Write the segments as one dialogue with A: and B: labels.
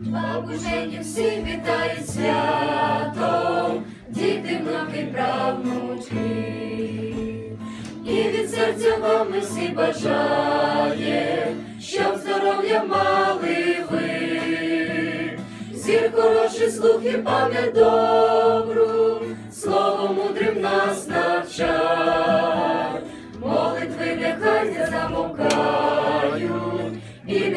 A: Бабушені всі вітають святом, діти, внуки, правнучки. І від серця вам ми всі бажає, щоб здоров'я мали ви. Зір хороший слух і пам'ять добру, слово мудрим нас навчай.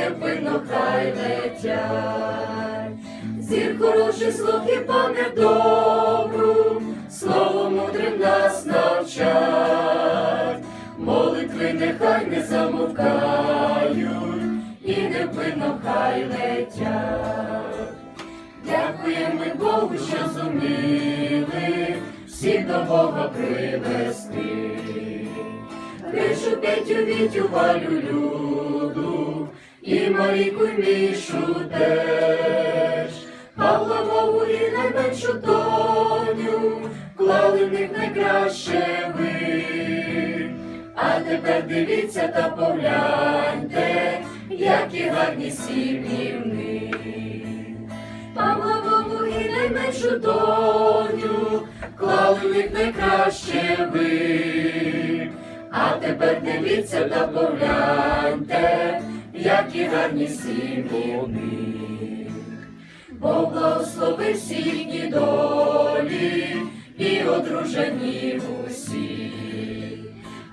A: І невпинно хай летять. Зір хороший слух і пам'ять добру, слово мудрим нас навчать. Молитви нехай не замовкають, і невпинно хай летять. Дякуємо Богу, що зуміли всі до Бога привести. Кришу Петю, Вітю, Валю, і Маріку, і Мішу теж. Павла, Вову і найменшу доню, клали в них найкраще ви. А тепер дивіться та погляньте, які гарні сім'ї в них. Павла Вову і найменшу доню, клали в них найкраще ви. А тепер дивіться та погляньте, які гарні сім'ї в них. Бог благословив всі долі і одружені усі.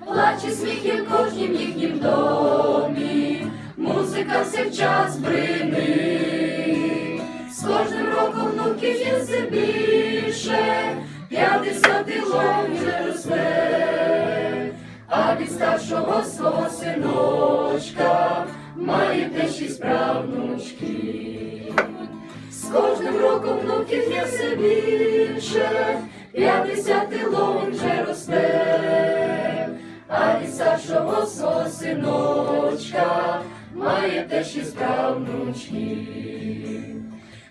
A: Плаче сміх і в кожнім їхнім домі, музика все час брини. З кожним роком внуків є все більше, п'ятдесяти вже росте. А від старшого свого синочка маєте шість правнучків. З кожним роком внуків є все більше, п'ятдесяти лон вже росте, а від старшого свого синочка маєте шість правнучків.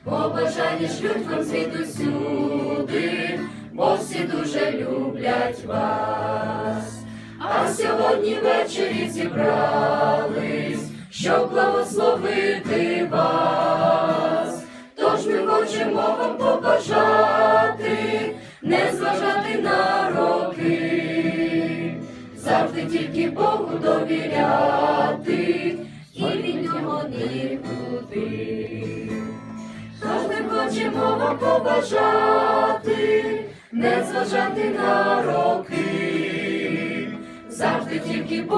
A: Побажання шлють вам звідусюди, бо всі дуже люблять вас. А сьогодні ввечері зібрались, щоб благословити вас. Тож ми хочемо вам побажати, не зважати на роки, завжди тільки Богу довіряти і від нього нікуди. Тож ми хочемо вам побажати, не зважати на роки, завжди тільки Бог.